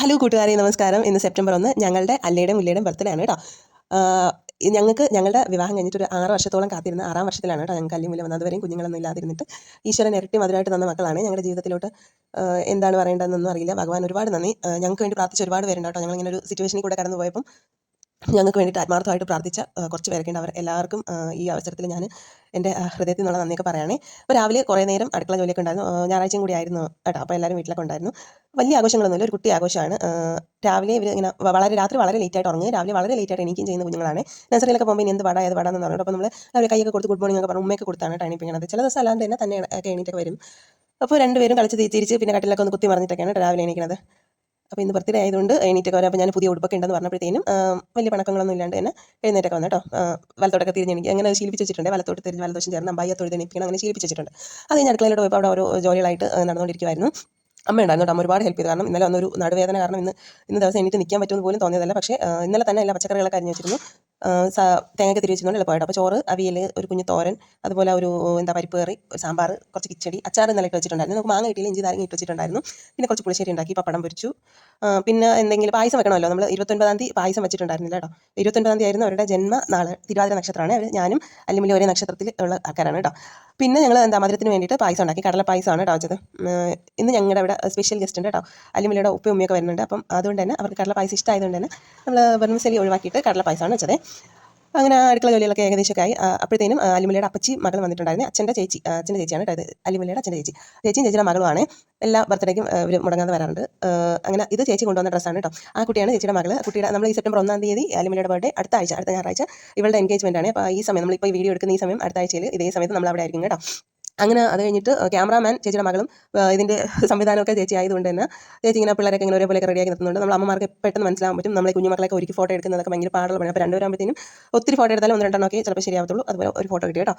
Hello കൂട്ടുകാരെ നമസ്കാരം. ഇന്ന് സെപ്റ്റംബർ ഒന്ന്. ഞങ്ങളുടെ അല്ലയുടെയും മുല്ലയുടെയും ബർത്ത്ഡേ ആണ് കേട്ടോ. ഞങ്ങൾക്ക് ഞങ്ങളുടെ വിവാഹം കഴിഞ്ഞിട്ട് ഒരു ആറ് വർഷത്തോളം കാത്തിരുന്ന ആറാം വർഷത്തിലാണ് കേട്ടോ ഞങ്ങൾക്ക് അല്ലെങ്കിൽ വന്നത്. അതുവരെയും കുഞ്ഞുങ്ങളൊന്നും ഇല്ലാതിരുന്നിട്ട് ഈശ്വരൻ ഇരട്ടി മധുരമായിട്ട് തന്ന മക്കളാണ്. ഞങ്ങളുടെ ജീവിതത്തിലോട്ട് എന്താണ് പറയേണ്ടതെന്നൊന്നും അറിയില്ല. ഭഗവാൻ ഒരുപാട് നന്ദി. ഞങ്ങൾക്ക് വേണ്ടി പ്രാർത്ഥിച്ച ഒരുപാട് പേരുണ്ട് കേട്ടോ. ഞങ്ങളിങ്ങനെ ഒരു സിറ്റുവേഷനിൽ കൂടെ കടന്നു പോയപ്പം ഞങ്ങൾക്ക് വേണ്ടിയിട്ട് ആത്മാർത്ഥമായിട്ട് പ്രാർത്ഥിച്ച കുറച്ച് പേരൊക്കെയുണ്ട് അവർ എല്ലാവർക്കും ഈ അവസരത്തിൽ ഞാൻ എന്റെ ഹൃദയത്തിൽ നിന്നുള്ള നന്ദിയൊക്കെ പറയുകയാണേ അപ്പോൾ രാവിലെ കുറേ നേരം അടുക്കള ജോലിയൊക്കെ ഉണ്ടായിരുന്നു. ഞായറാഴ്ചയും കൂടി ആയിരുന്നു കേട്ടോ. അപ്പോൾ എല്ലാവരും വീട്ടിലൊക്കെ ഉണ്ടായിരുന്നു. വലിയ ആഘോഷങ്ങളൊന്നുമില്ല. ഒരു കുട്ടി ആഘോഷമാണ്. രാവിലെ ഇവർ ഇങ്ങനെ വളരെ രാത്രി വളരെ ലേറ്റ് ആയിട്ട് ഉറങ്ങി. രാവിലെ വളരെ ലേറ്റ് ആയിട്ട് എനിക്കും ചെയ്യുന്ന കുഞ്ഞുങ്ങളാണ്. നഴ്സറിയിലൊക്കെ പോകുമ്പോൾ ഇനി എന്ത് പാടാ ഏത് പാടാന്ന് പറഞ്ഞു അപ്പോൾ നമ്മൾ അവർ കൈയൊക്കെ കൊടുത്ത് ഗുഡ് മോർണിംഗ് ഒക്കെ പറഞ്ഞു ഉമ്മയൊക്കെ കൊടുത്താണ് ടൈണിപ്പിക്കുന്നത് ചില ദിവസം അല്ലാണ്ട് തന്നെ തന്നെ എണീറ്റൊക്കെ വരും. അപ്പോൾ രണ്ടുപേരും കളിച്ച് തിരിച്ച് പിന്നെ കട്ടിലൊക്കെ ഒന്ന് കുത്തി മറിഞ്ഞിട്ടൊക്കെയാണ് രാവിലെ എണീക്കുന്നത് അപ്പോൾ ഇന്ന് ബർത്ത്ഡേ ആയതുകൊണ്ട് എണീറ്റൊക്കെ വരാം. അപ്പോൾ ഞാൻ പുതിയ ഉടുപ്പൊക്കെ ഉണ്ടെന്ന് പറഞ്ഞപ്പോഴത്തേനും വലിയ പണക്കങ്ങളൊന്നും ഇല്ലാണ്ട് തന്നെ എഴുന്നേറ്റൊക്കെ വന്നു കേട്ടോ വലത്തോട്ടൊക്കെ തിരിഞ്ഞ് എനിക്ക് അങ്ങനെ ശീലിപ്പിച്ച് വെച്ചിട്ടുണ്ട് വലത്തോട്ട് തിരിഞ്ഞ് വലദോഷം ചേർന്ന് അമ്പായി തൊഴുതെണിപ്പിക്കണം. അങ്ങനെ ശീലിപ്പിച്ച് വെച്ചിട്ടുണ്ട് അത് കഴിഞ്ഞ് അടുക്കളയിലോട്ട് പോയപ്പോൾ അവിടെ ഓരോ ജോലികളായിട്ട് നടന്നുകൊണ്ടിരിക്കുമായിരുന്നു അമ്മ ഉണ്ടായിരുന്നു അമ്മ ഒരുപാട് ഹെൽപ്പ് ചെയ്തു. കാരണം ഇന്നലെ വന്നൊരു നടുവേദന കാരണം ഇന്ന് ഇന്ന് ദിവസം എനിക്ക് നിൽക്കാൻ പറ്റുമെന്ന് പോലും തോന്നിയതല്ല. പക്ഷേ ഇന്നലെ തന്നെ എല്ലാ പച്ചക്കറികളൊക്കെ അരിഞ്ഞ് വെച്ചിരുന്നു. തേങ്ങയൊക്കെ തിരി വെച്ചിരുന്നു എളുപ്പമായിട്ട്. അപ്പോൾ ചോറ് അവിയൽ ഒരു കുഞ്ഞു തോരൻ അതുപോലെ ഒരു എന്താ പരിപ്പ് കറി ഒരു സാമ്പാർ കുറച്ച് കിച്ചടി അച്ചാർ നിലയ്ക്ക് വെച്ചിട്ടുണ്ടായിരുന്നു. നമുക്ക് മാങ്ങ കിട്ടിയില്ല ഇഞ്ചി നാരങ്ങ ഇട്ട് വെച്ചിട്ടുണ്ടായിരുന്നു. പിന്നെ കുറച്ച് പുളിശ്ശേരി ഉണ്ടാക്കി പപ്പടം പൊരിച്ചു. പിന്നെ എന്തെങ്കിലും പായസം വെക്കണമല്ലോ. നമ്മൾ ഇരുപത്തൊൻപതാം തീയതി പായസം വെച്ചിട്ടുണ്ടായിരുന്നില്ല കേട്ടോ. ഇരുപത്തൊൻപതാം തീയതി ആയിരുന്നു അവരുടെ ജന്മ നാൾ തിരുവാതിര നക്ഷത്രമാണ്. അവർ ഞാനും അല്ലെങ്കിൽ ഒരേ നക്ഷത്രത്തിൽ ഉള്ള ആൾക്കാരാണ് കേട്ടോ. പിന്നെ ഞങ്ങൾ എന്താ മധുരത്തിന് വേണ്ടിയിട്ട് പായസം ഉണ്ടാക്കി. കടല പായസമാണ് കേട്ടോ വെച്ചത്. ഇന്ന് ഞങ്ങളുടെ ഇവിടെ സ്പെഷ്യൽ ഗസ്റ്റ് ഉണ്ട് കേട്ടോ. അല്ലിമില്ലിയുടെ ഉപ്പയും ഉമ്മയൊക്കെ വരുന്നുണ്ട്. അപ്പം അതുകൊണ്ട് തന്നെ അവർക്ക് കടല പായസം ഇഷ്ടമായതുകൊണ്ട് തന്നെ നമ്മൾ വെർമസലി ഒഴിവാക്കിയിട്ട് കടല പായസമാണ് വെച്ചത്. അങ്ങനെ ആ അടുക്കള ജോലികളൊക്കെ ഏകദേശമൊക്കെ ആയി. അപ്പോഴത്തേനും അലിമലയുടെ അപ്പച്ചി മകൾ വന്നിട്ടുണ്ടായിരുന്നു. അച്ഛന്റെ ചേച്ചി അച്ഛന്റെ ചേച്ചിയാണ് ഇത്. അലിമുലയുടെ അച്ഛന്റെ ചേച്ചി. ചേച്ചിയും ചേച്ചിയുടെ മകളുമാണ്. എല്ലാ ബർത്ത്ഡേക്കും ഇവർ മുടങ്ങാതെ വരാറുണ്ട്. അങ്ങനെ ഇത് ചേച്ചി കൊണ്ടുവന്ന ഡ്രസ്സാണ് കേട്ടോ. ആ കുട്ടിയാണ് ചേച്ചിയുടെ മകൾ കുട്ടിയുടെ നമ്മൾ ഈ സെപ്റ്റംബർ ഒന്നാം തീയതി അലിമുലയുടെ ബർത്ത്ഡേ അടുത്ത ആഴ്ച അടുത്ത ഞായറാഴ്ച ഇവളുടെ എൻഗേജ്മെന്റ് ആണ്. അപ്പോൾ ഈ സമയം നമ്മളിപ്പോൾ ഈ വീഡിയോ എടുക്കുന്ന ഈ സമയം അടുത്ത ആഴ്ചയിൽ ഇതേ സമയത്ത് നമ്മൾ അവിടെ ആയിരിക്കും കേട്ടോ. അങ്ങനെ അത് കഴിഞ്ഞിട്ട് ക്യാമറാമാൻ ചേച്ചിയുടെ മകളും ഇതിന്റെ സംവിധാനമൊക്കെ ചേച്ചി ആയതുകൊണ്ട് തന്നെ ചേച്ചി ഇങ്ങനെ പിള്ളേരൊക്കെ ഇങ്ങനെ ഒരേപോലെ റെഡിയാക്കി നിർത്തുന്നുണ്ട് നമ്മൾ അമ്മമാർക്ക് പെട്ടെന്ന് മനസ്സിലാകാൻ പറ്റും. നമ്മളെ കുഞ്ഞുമക്കളൊക്കെ ഒരുക്കി ഫോട്ടോ എടുക്കുന്നതൊക്കെ ഭയങ്കര പാടുള്ള പണിയാണ്. അപ്പോൾ രണ്ടുപേരാകുമ്പോഴത്തേനും ഒത്തിരി ഫോട്ടോ എടുത്താലും ഒന്ന് രണ്ടെണ്ണമൊക്കെ ചിലപ്പോൾ ശരിയാവത്തുള്ളൂ. അതുപോലെ ഒരു ഫോട്ടോ കിട്ടി കേട്ടോ.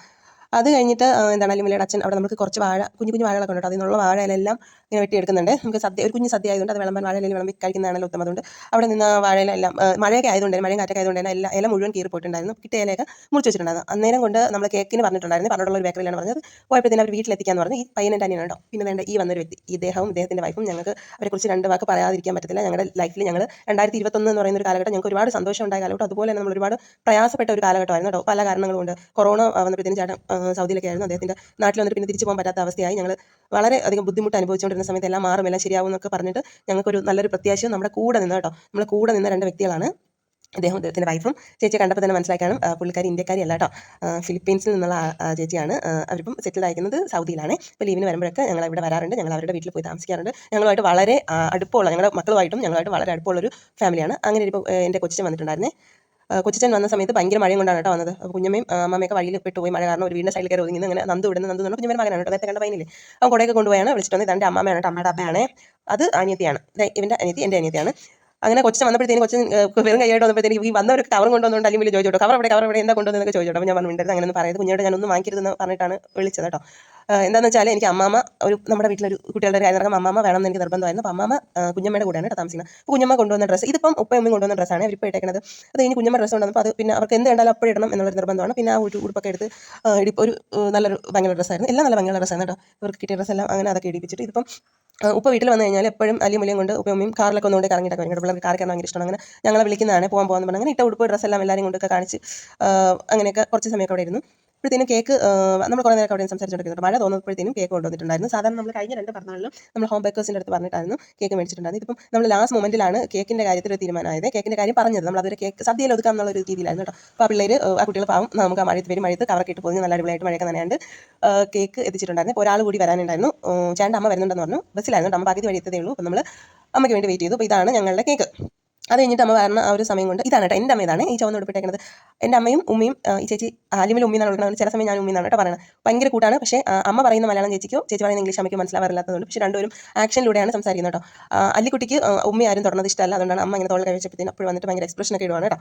അത് കഴിഞ്ഞിട്ട് എന്താണ് അല്ലിമലയുടെ അച്ഛൻ അവിടെ നമുക്ക് കുറച്ച് വാഴ കുഞ്ഞു കുഞ്ഞു വാഴകളൊക്കെ ഉണ്ട് അതിൽ നിന്നുള്ള വാഴയിലെല്ലാം ഇങ്ങനെ വെട്ടിയെടുക്കുന്നുണ്ട്. നമുക്ക് സദ്യ ഒരു കുഞ്ഞു സദ്യ ആയതുകൊണ്ട് അത് വിളമ്പാൻ വാഴയില വിളമ്പി കഴിക്കുന്നതാണല്ലോ ഉത്തമം. അതുകൊണ്ട് അവിടെ നിന്ന് വാഴയിലെല്ലാം മഴയൊക്കെ ആയതുകൊണ്ട് മഴയും കാറ്റൊക്കെ ആയതുകൊണ്ട് തന്നെ എല്ലാ ഇല മുഴുവൻ കീറി പോയിട്ടുണ്ടായിരുന്നു. കിട്ടിയ ഇലയൊക്കെ മുറിച്ച് വെച്ചിട്ടുണ്ടായിരുന്നു. അന്നേരം കൊണ്ട് നമ്മൾ കേക്കിന് പറഞ്ഞിട്ടുണ്ടായിരുന്നു പറഞ്ഞിട്ടുള്ള ഒരു ബേക്കറിയിലാണ് പറഞ്ഞത്. പോയപ്പോഴത്തേനും അവർ വീട്ടിലെത്തിക്കാന്ന് പറഞ്ഞു. ഈ പയ്യൻ തന്നെയാണ് കേട്ടോ. പിന്നെ വേണ്ട ഈ വന്നൊരു വ്യക്തി ഇദ്ദേഹവും ഇദ്ദേഹത്തിന്റെ വൈഫും ഞങ്ങൾക്ക് അവരെക്കുറിച്ച് രണ്ട് വാക്ക് പറയാതിരിക്കാൻ പറ്റത്തില്ല. ഞങ്ങളുടെ ലൈഫിൽ ഞങ്ങൾ രണ്ടായിരത്തി ഇരുപത്തൊന്ന് എന്ന് പറയുന്ന ഒരു കാലഘട്ടം ഞങ്ങൾക്ക് ഒരുപാട് സന്തോഷം ഉണ്ടായ കാലഘട്ടം. അതുപോലെ തന്നെ നമ്മൾ ഒരുപാട് പ്രയാസപ്പെട്ട ഒരു കാലഘട്ടമായിരുന്നു കേട്ടോ. പല കാരണങ്ങളുണ്ട് കൊറോണ വന്നപ്പോഴത്തേനും ചേട്ടൻ സൗദിയിലൊക്കെ ആയിരുന്നു അദ്ദേഹത്തിന്റെ നാട്ടിൽ വന്നിട്ട് പിന്നെ തിരിച്ചു പോകാൻ പറ്റാത്ത അവസ്ഥയായി. ഞങ്ങൾ വളരെ അധികം ബുദ്ധിമുട്ട് അനുഭവിച്ചുകൊണ്ടിരുന്ന സമയത്ത് എല്ലാം മാറും എല്ലാം ശരിയാവും എന്നൊക്കെ പറഞ്ഞിട്ട് ഞങ്ങൾക്കൊരു നല്ലൊരു പ്രത്യാശയും നമ്മുടെ കൂടെ നിന്ന് കേട്ടോ. നമ്മുടെ കൂടെ നിന്ന രണ്ട് വ്യക്തികളാണ് അദ്ദേഹം അദ്ദേഹത്തിന്റെ വൈഫും ചേച്ചിയെ കണ്ടപ്പോൾ തന്നെ മനസ്സിലാക്കാനും പുള്ളിക്കാരി ഇന്ത്യക്കാരി അല്ല കേട്ടോ. ഫിലിപ്പീൻസിൽ നിന്നുള്ള ചേച്ചിയാണ്. അവരിപ്പം സെറ്റിൽ ആയിരിക്കുന്നത് സൗദിയിലാണ്. ഇപ്പോൾ ലീവിന് വരുമ്പോഴൊക്കെ ഞങ്ങൾ ഇവിടെ വരാറുണ്ട്. ഞങ്ങൾ അവരുടെ വീട്ടിൽ പോയി താമസിക്കാറുണ്ട്. ഞങ്ങളുമായിട്ട് വളരെ അടുപ്പമുള്ള ഞങ്ങളുടെ മക്കളുമായിട്ടും ഞങ്ങളുമായിട്ട് വളരെ അടുപ്പമുള്ളൊരു ഫാമിലിയാണ് അങ്ങനെ ഇപ്പോൾ എന്റെ കൊച്ചിൻ വന്നിട്ടുണ്ടായിരുന്നേ. കൊച്ചിച്ചൻ വന്ന സമയത്ത് ഭയങ്കര മഴയും കൊണ്ടാണ് കേട്ടോ വന്നത്. അപ്പോൾ കുഞ്ഞമ്മയും അമ്മയൊക്കെ വഴിയിൽ പെട്ടുപോയി മഴ കാരണം ഒരു വീടിന്റെ സൈഡിൽ കയറി ഒതുങ്ങി അങ്ങനെ നന്ദു ഇടുന്ന നന്ദു എന്ന് പറഞ്ഞാൽ കുഞ്ഞമ്മയുടെ മകനാണ് കേട്ടോ. നേരത്തെ കണ്ട പൈനില്ലേ? അവൻ കുടയൊക്കെ കൊണ്ടുപോയാണ്. വിളിച്ചിട്ട് വന്നത് എന്റെ അമ്മയാണ് കേട്ടോ. അമ്മയുടെ അമ്മയാണ്. അത് അനിയത്തിയാണ്. ഇവന്റെ അനിയത്തി എന്റെ അനിയത്തിയാണ്. അങ്ങനെ കൊച്ചു വന്നപ്പോഴത്തേക്കും കൊച്ചു വെറും കൈയായിട്ട് വന്നപ്പോഴത്തേക്ക് ഈ വന്നവർക്ക് കവർ കൊണ്ടുവന്നുകൊണ്ട് അല്ലെങ്കിൽ ചോദിച്ചോട്ടോ കവർ അവിടെ കവർ അവിടെ. എന്താ കൊണ്ടുവന്നതൊക്കെ ചോദിച്ചോട്ടോ ഞാൻ പറഞ്ഞിട്ടുണ്ടായിരുന്നു അങ്ങനെ ഒന്ന് പറയരുത്. കുഞ്ഞോട് ഞാനൊന്നും വാങ്ങിക്കരുതെന്ന് പറഞ്ഞിട്ടാണ് വിളിച്ചത് കേട്ടോ. എന്താണെന്ന് വെച്ചാൽ എനിക്ക് അമ്മാമ്മ ഒരു നമ്മുടെ വീട്ടിലൊരു കുട്ടികളുടെ കാര്യം നടക്കുമ്പോൾ അമ്മാമ്മ എന്ന് എനിക്ക് നിർബന്ധമായിരുന്നു. അപ്പോൾ അമ്മാമ്മ കുഞ്ഞമ്മയുടെ കൂടെയാണ് കേട്ടോ താമസിക്കുന്നത്. അപ്പോൾ കുഞ്ഞമ്മ കൊണ്ടുവന്ന ഡ്രസ്സ് ഇതിപ്പം ഉപ്പയും ഉമ്മയും കൊണ്ടുവന്ന ഡ്രസ്സാണ് ഇപ്പോൾ ഇട്ടേക്കുന്നത് അത് ഇനി കുഞ്ഞമ്മ ഡ്രസ്സ് കൊണ്ടുവന്നപ്പോൾ അത് പിന്നെ അവർക്ക് എന്ത് കണ്ടാലും അപ്പോൾ ഇടണം എന്നുള്ളൊരു നിർബന്ധമാണ്. പിന്നെ ആ ഒരു ഉടുപ്പൊക്കെ എടുത്ത് ഇടിപ്പ് ഇടി ഒരു നല്ലൊരു ഭയങ്കര ഡ്രസ്സായിരുന്നു എല്ലാം നല്ല ഭയങ്കര ഡ്രസ്സാണ് കേട്ടോ. ഇവർക്ക് കിട്ടിയ ഡ്രസ്സെല്ലാം അങ്ങനെ അതൊക്കെ ഇടിപ്പിച്ചിട്ട് ഇതിപ്പം ഉപ്പ വീട്ടിൽ വന്നു കഴിഞ്ഞാൽ എപ്പോഴും അലിയും മുലിയും കൊണ്ട് ഉപ്പയും കാറിലൊക്കെ ഒന്നുകൊണ്ട് കറങ്ങിയിട്ടൊക്കെ വരും. പിള്ളേർക്ക് കാർ കയറാൻ ഭയങ്കര ഇഷ്ടമാണ്. അങ്ങനെ ഞങ്ങളെ വിളിക്കുന്നതാണ് പോകാൻ പറഞ്ഞാൽ അങ്ങനെ ഇട്ട ഉടുപ്പ് ഡ്രസ്സെല്ലാം എല്ലാവരും കൊണ്ടൊക്കെ കാണിച്ച് അങ്ങനെയൊക്കെ കുറച്ച് സമയമൊക്കെ അവിടെ ഇരുന്നു. അപ്പോഴത്തേനും കേക്ക് നമ്മൾ കുറേ നേരം അവിടെ സംസാരിച്ചുകൊണ്ടിരുന്നു മഴ തോന്നുമ്പോഴത്തേനും കേക്ക് കൊണ്ടുവന്നിട്ടുണ്ടായിരുന്നു. സാധാരണ നമ്മൾ കഴിഞ്ഞ രണ്ട് പറഞ്ഞാലും നമ്മൾ ഹോം ബേക്കേഴ്സിന്റെ അടുത്ത് പറഞ്ഞിട്ടായിരുന്നു കേക്ക് മേടിച്ചിട്ടുണ്ടായിരുന്നു ഇപ്പം നമ്മൾ ലാസ്റ്റ് മൊമെന്റിലാണ് കേക്കിന്റെ കാര്യത്തിൽ ഒരു തീരുമാനമായത്. കേക്കിന്റെ കാര്യം പറഞ്ഞത് നമ്മൾ അതൊരു കേക്ക് സദ്യയിൽ ഒതുക്കാം എന്നുള്ള ഒരു രീതിയിലായിരുന്നു കേട്ടോ. അപ്പോൾ ആ പിള്ളേർ ആ കുട്ടികൾ പാവം നമുക്ക് ആ മഴയത്ത് വരും മഴയത്ത് കവറൊക്കെ ഇട്ട് പോയി നല്ല അടിപൊളിയായിട്ട് മഴയൊക്കെ നനയാണ്ട് കേക്ക് എത്തിച്ചിട്ടുണ്ടായിരുന്നു. ഇപ്പോൾ ഒരാൾ കൂടി വരാനുണ്ടായിരുന്നു. ചേട്ടന്റെ അമ്മ വരുന്നുണ്ടെന്ന് പറഞ്ഞു. ബസ്സിലായിരുന്നു. അമ്മ പകുതി വഴി എത്തതേ ഉള്ളൂ. അപ്പോൾ നമ്മൾ അമ്മയ്ക്ക് വേണ്ടി വെയിറ്റ് ചെയ്തു. അപ്പോൾ ഇതാണ് ഞങ്ങളുടെ കേക്ക്. അത് കഴിഞ്ഞിട്ട് അമ്മ വരണ ആ ഒരു സമയം കൊണ്ട് ഇതാണ് കേട്ടോ എന്റെ അമ്മ ഇതാണ് ഈ ചുവന്ന് ഉടുപ്പിട്ടേക്കുന്നത് എന്റെ അമ്മയും ഉമ്മയും ഈ ചേച്ചി ആലിമിൽ ഉമ്മി എന്നാണ് വിളിക്കുന്നത്. ചില സമയം ഞാൻ ഉമ്മി എന്നാണ് കേട്ടോ പറയുന്നത് ഭയങ്കര കൂട്ടാണ്. പക്ഷേ അമ്മ പറയുന്ന മലയാളം ചേച്ചിക്കോ ചേച്ചി പറയുന്ന ഇംഗ്ലീഷ് അമ്മയ്ക്ക് മനസ്സിലാവാറില്ലാത്തതുകൊണ്ട്. പക്ഷേ രണ്ടുപേരും ആക്ഷനിലൂടെയാണ് സംസാരിക്കുന്നത് കേട്ടോ അല്ലിക്കുട്ടിക്ക് ഉമ്മി ആരും തുടർന്നത് ഇഷ്ടമല്ല. അതുകൊണ്ടാണ് അമ്മ ഇങ്ങനെ തോൾ കഴിച്ചപ്പോഴത്തേനും അപ്പോൾ വന്നിട്ട് ഭയങ്കര എക്സ്പ്രഷൻ ഒക്കെ ഇടുവാണ് കേട്ടോ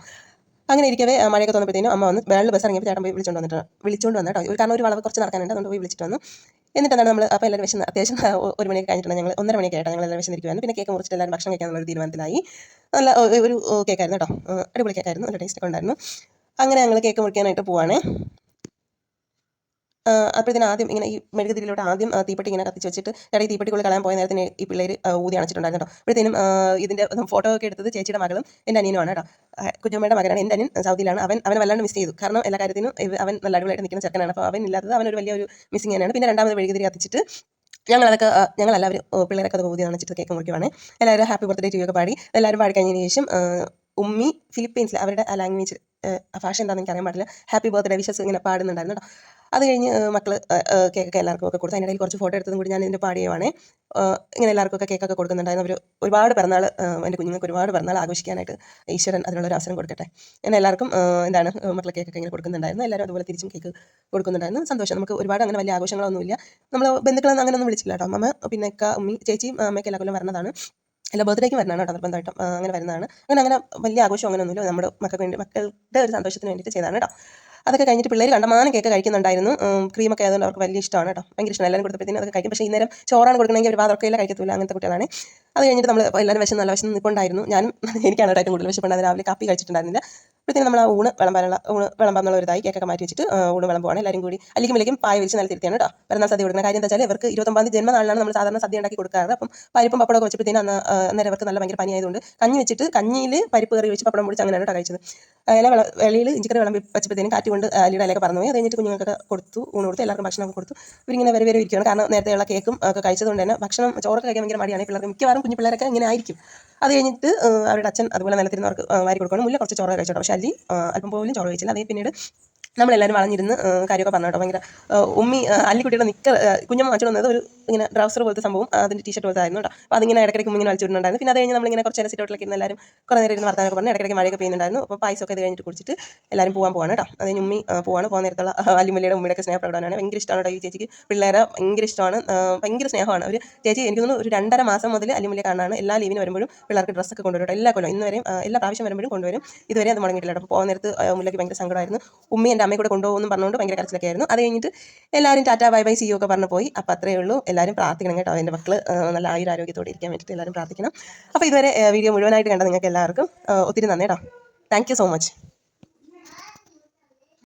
അങ്ങനെ ഇരിക്കവേ മഴയൊക്കെ തോന്നപ്പോഴത്തേനും അമ്മ വന്ന് വേളിൽ ബസ് ഇറങ്ങിയപ്പോൾ ചേട്ടൻ പോയി വിളിച്ചുകൊണ്ട് വന്നിട്ട് വിളിച്ചുകൊണ്ട് വന്നു കാരണം ഒരു വളവ് കുറച്ച് നടക്കാനുണ്ട് അതുകൊണ്ട് പോയി വിളിച്ചിട്ട് വന്നു. എന്നിട്ടാണ് നമ്മൾ അപ്പോൾ എല്ലാവരും വിശന്ന് അത്യാവശ്യം ഒരു മണിയൊക്കെ കഴിഞ്ഞിട്ടുണ്ട്. ഞങ്ങൾ ഒന്നര മണിയൊക്കെ ആയിട്ട് ഞങ്ങൾ എല്ലാവരും വിശന്നിരിക്കുവായിരുന്നു പിന്നെ കേക്ക് മുറിച്ചിട്ട് എല്ലാവരും ഭക്ഷണം കഴിക്കാനുള്ള ഒരു തീരുമാനത്തിലായി. നല്ല ഒരു കേക്കായിരുന്നു കേട്ടോ. അടിപൊളി കേക്കായിരുന്നു. നല്ല ടേസ്റ്റ് ഉണ്ടായിരുന്നു. അങ്ങനെ ഞങ്ങൾ കേക്ക് മുറിക്കാനായിട്ട് പോവാണ്. അപ്പോഴത്തേനും ആദ്യം ഇങ്ങനെ ഈ മെഴുകുതിരിയിലോട്ട് ആദ്യം തീപ്പെട്ടി ഇങ്ങനെ കത്തിച്ച് വെച്ചിട്ട് ചേട്ടാ ഈ തീപ്പെട്ടിക്കുള്ളിൽ കളയാൻ പോയ നേരത്തിന് ഈ പിള്ളേർ ഊതി അണച്ചിട്ടുണ്ടായിരുന്നു കേട്ടോ. അപ്പോഴത്തേനും ഇതിന്റെ ഫോട്ടോ ഒക്കെ എടുത്തത് ചേച്ചിയുടെ മകളും എന്റെ അനിയനുമാണ് കേട്ടോ. കുഞ്ഞമ്മയുടെ മകനാണ്. എന്റെ അനിയൻ സൗദിയിലാണ്. അവൻ അവൻ വല്ലാണ്ട് മിസ് ചെയ്തു. കാരണം എല്ലാ കാര്യത്തിനും അവൻ നല്ല അടിപൊളിയായിട്ട് നിൽക്കുന്ന ചെറുക്കനാണ്. അപ്പോൾ അവൻ ഇല്ലാത്തത് അവനൊരു വലിയൊരു മിസ്സിങ് തന്നെയാണ്. പിന്നെ രണ്ടാമത് മെഴുകുതിരി കത്തിച്ചിട്ട് ഞങ്ങളതൊക്കെ ഞങ്ങളെല്ലാവരും പിള്ളേരൊക്കെ അത് ഊതി അണച്ചിട്ട് കേക്ക് മുറിക്കുവാണ്. എല്ലാവരും ഹാപ്പി ബർത്ത്ഡേ ടു ഒക്കെ പാടി. എല്ലാവരും പാടി കഴിഞ്ഞതിന് ശേഷം ഉമ്മി ഫിലിപ്പീൻസിൽ അവരുടെ ലാംഗ്വേജ് ഭാഷ എന്താണെന്ന് എനിക്ക് അറിയാൻ പാടില്ല. ഹാപ്പി ബർത്ത്ഡേ വിഷസ് ഇങ്ങനെ പാടുന്നുണ്ടായിരുന്നു കേട്ടോ. അത് കഴിഞ്ഞ് മക്കൾ കേക്കൊക്കെ എല്ലാവർക്കും ഒക്കെ കൊടുത്തു അതിനിടയിൽ കുറച്ച് ഫോട്ടോ എടുത്തതും കൂടി ഞാൻ ഇതിന്റെ പാടിയുവാണ്. ഇങ്ങനെ എല്ലാവർക്കും ഒക്കെ കേക്കൊക്കെ കൊടുക്കുന്നുണ്ടായിരുന്നു. അവർ ഒരുപാട് പിറന്നാൾ എന്റെ കുഞ്ഞുങ്ങൾക്ക് ഒരുപാട് പിറന്നാൾ ആഘോഷിക്കാനായിട്ട് ഈശ്വരൻ അതിനുള്ളൊരു അവസരം കൊടുക്കട്ടെ. ഞാൻ എല്ലാവർക്കും എന്താണ് മക്കൾ കേക്കൊക്കെ ഇങ്ങനെ കൊടുക്കുന്നുണ്ടായിരുന്നു. എല്ലാവരും അതുപോലെ തിരിച്ചും കേക്ക് കൊടുക്കുന്നുണ്ടായിരുന്നു. സന്തോഷം. നമുക്ക് ഒരുപാട് അങ്ങനെ വലിയ ആഘോഷങ്ങളൊന്നുമില്ല. നമ്മൾ ബന്ധുക്കളൊന്നും അങ്ങനെ ഒന്നും വിളിച്ചില്ല കേട്ടോ. അമ്മ പിന്നെ അക്ക ഉമ്മി ചേച്ചിയും അമ്മയ്ക്ക് എല്ലാ കൊല്ലം വരണതാണ്. എല്ലാ ബർത്ത്ഡേക്കും വരുന്നതാണ് കേട്ടോ നിർബന്ധമായിട്ടും. അങ്ങനെ വരുന്നതാണ്. അങ്ങനെ അങ്ങനെ വലിയ ആഘോഷം അങ്ങനെ ഒന്നുമില്ല നമ്മുടെ മക്കൾക്ക് വേണ്ടി മക്കളുടെ ഒരു സന്തോഷത്തിന് വേണ്ടിയിട്ട് ചെയ്തതാണ് കേട്ടോ. അതൊക്കെ കഴിഞ്ഞിട്ട് പിള്ളേർ കണ്ടമാനം കേക്ക് കഴിക്കുന്നുണ്ടായിരുന്നു. ക്രീമൊക്കെ ആയതുകൊണ്ട് അവർക്ക് വലിയ ഇഷ്ടമാണ് കേട്ടോ. ഭയങ്കര ഇഷ്ടമാണ്. എല്ലാവരും കൊടുത്തപ്പോഴത്തേനും അതൊക്കെ കഴിക്കും. പക്ഷേ ഈ നേരം ചോറാണ് കൊടുക്കണമെങ്കിൽ ഒരു അവർക്കെല്ലാം കഴിക്കത്തില്ല അങ്ങനത്തെ കുട്ടികളാണ്. അത് കഴിഞ്ഞിട്ട് നമ്മൾ എല്ലാവരും വിശന്ന് നല്ല വിശന്ന് നിൽപ്പുണ്ടായിരുന്നു ഞാനും എനിക്കാണ് ഏറ്റവും കൂടുതൽ വിശപ്പുണ്ടായിരുന്നു രാവിലെ കാപ്പി കഴിച്ചിട്ടുണ്ടായിരുന്നില്ല. അപ്പോഴത്തേക്കും നമ്മൾ ആ ഊണ് വിളമ്പാനുള്ള ഊണ് വിളമ്പാന്നുള്ള ഒരു ഇതായി കേക്കൊക്കെ മാറ്റി വെച്ചിട്ട് ഊണ് വിളമ്പുവാണ്. എല്ലാവരും കൂടി അല്ലെങ്കിൽ വിളിക്കും പായ വിരിച്ച് നിലത്തിരുത്തിയാണ് കേട്ടോ. പിറന്നാൾ സദ്യ കൊടുക്കുന്ന കാര്യം എന്താ വെച്ചാൽ ഇവർക്ക് ഇരുപത്തൊമ്പതാം തീയതി ജന്മനാളിലാണ് നമ്മൾ സാധാരണ സദ്യ ഉണ്ടാക്കി കൊടുക്കാറ്. അപ്പം പരിപ്പും പപ്പടമൊക്കെ വെച്ചപ്പോഴത്തേനും അന്ന് അന്നേരം അവർക്ക് നല്ല ഭയങ്കര പനിയായതുകൊണ്ട് കഞ്ഞി വെച്ചിട്ട് കഞ്ഞിയിൽ പരിപ്പ് കറി വെച്ച് പപ്പടം പൊടിച്ച് അങ്ങനെയാണ് കഴിച്ചത്. ഇല വെള ഇഞ്ചിക്കറി വിളമ്പി വെച്ചപ്പോഴത്തേനും കാറ്റ് കൊണ്ട് അലിയുടെ ഇലയൊക്കെ പറഞ്ഞു പോയി. അത് കഴിഞ്ഞിട്ട് കുഞ്ഞുങ്ങൾക്കൊക്കെ കൊടുത്തു ഊണ് കൊടുത്തു. എല്ലാവർക്കും ഭക്ഷണമൊക്കെ കൊടുത്തു. ഇവരിങ്ങനെ വരെ വരെ ഇരിക്കുകയാണ് കാരണം നേരത്തെയുള്ള കേക്കും ഒക്കെ കഴിച്ചതുകൊണ്ട് തന്നെ ഭക്ഷണം ചോറൊക്കെ കഴിക്കാൻ ഭയങ്കര മടിയാണ്. പിള്ളേർക്ക് മിക്കവാറും കുഞ്ഞു പിള്ളേരൊക്കെ ഇങ്ങനെ ആയിരിക്കും. അത് കഴിഞ്ഞിട്ട് അവരുടെ അച്ഛൻ അതുപോലെ നിലത്തിരുന്നവർക്ക് വാരി കൊടുക്കണം മുല്ല കുറച്ച് ചോറൊക്കെ കഴിച്ചോട്ടോ. പക്ഷേ അല്ലി അല്പം പോലും ചോറ് കഴിച്ചില്ല. അതേ പിന്നീട് നമ്മളെല്ലാവരും വളഞ്ഞിരുന്ന് കാര്യമൊക്കെ പറഞ്ഞു കേട്ടോ. ഭയങ്കര ഉമ്മി അല്ലിക്കുട്ടിയുടെ നിക്കർ കുഞ്ഞമ്മ വാങ്ങിച്ചു വന്നത് ഒരു ഇങ്ങനെ ഡ്രൗസർ പോലത്തെ സംഭവം അതിന്റെ ടീഷർട്ട് പോലത്തെ ആയിരുന്നു കേട്ടോ അപ്പോൾ അതിങ്ങനെ ഇടയ്ക്കിടയ്ക്ക് ഇങ്ങനെ വലിച്ചിട്ടുണ്ടായിരുന്നു. പിന്നെ അത് കഴിഞ്ഞ് നമ്മളിങ്ങനെ കുറച്ച് നേരം സിറ്റൗട്ടിലേക്ക് ഇരുന്ന് എല്ലാവരും കുറേ നേരം ഇരുന്ന് വർത്താനൊക്കെ പറഞ്ഞ് ഇടയ്ക്കിടയ്ക്ക് മഴയൊക്കെ പെയ്യുന്നുണ്ടായിരുന്നു. അപ്പോൾ പായസമൊക്കെ ഇത് കഴിഞ്ഞിട്ട് കുടിച്ചിട്ട് എല്ലാവരും പോകാൻ പോവാണ് കേട്ടോ അത് ഉമ്മി പോവാണ്. പോകാൻ നേരത്തുള്ള അല്ലിമല്ലിയുടെ ഉമ്മിയുടെ സ്നേഹപ്രകടനമാണ്. ഭയങ്കര ഇഷ്ടമാണ് കേട്ടോ ഈ ചേച്ചിക്ക്. പിള്ളേരെ ഭയങ്കര ഇഷ്ടമാണ്. ഭയങ്കര സ്നേഹമാണ്. ഒരു ചേച്ചി എനിക്ക് തോന്നുന്നു ഒരു രണ്ടര മാസം മുതൽ അല്ലിമല്ലി കാണാനാണ്. എല്ലാ ലീവിന് വരുമ്പോഴും പിള്ളേർക്ക് ഡ്രസ്സൊക്കെ കൊണ്ടുവരും എല്ലാ കൊല്ലം ഇന്ന് വരെയും എല്ലാ പ്രാവശ്യം വരുമ്പോഴും കൊണ്ടുവരും. ഇതുവരെ അത് മുടങ്ങിയിട്ടില്ല അപ്പോൾ പോകുന്ന നേരത്ത് മുല്ലയ്ക്ക് ഭയങ്കര സങ്കടമായിരുന്നു. ഉമ്മി എന്റെ അമ്മയെ കൂടെ കൊണ്ടുപോകുമെന്ന് പറഞ്ഞുകൊണ്ട് ഭയങ്കര കരച്ചിലൊക്കെ ആയിരുന്നു. അത് കഴിഞ്ഞിട്ട് എല്ലാവരും ടാറ്റ ബൈ ബൈ സി ഒക്കെ പറഞ്ഞു പോയി. അപ്പോൾ അത്രയേ ഉള്ളൂ. എല്ലാവരും പ്രാർത്ഥിക്കണം കേട്ടോ. എന്റെ മക്കൾ നല്ല ആയുരാരോഗ്യത്തോടെ ഇരിക്കാൻ വേണ്ടിയിട്ട് എല്ലാവരും പ്രാർത്ഥിക്കണം. അപ്പോൾ ഇതുവരെ വീഡിയോ മുഴുവനായിട്ട് കണ്ട നിങ്ങൾക്ക് എല്ലാവർക്കും ഒത്തിരി നന്ദി കേട്ടോ. Thank so much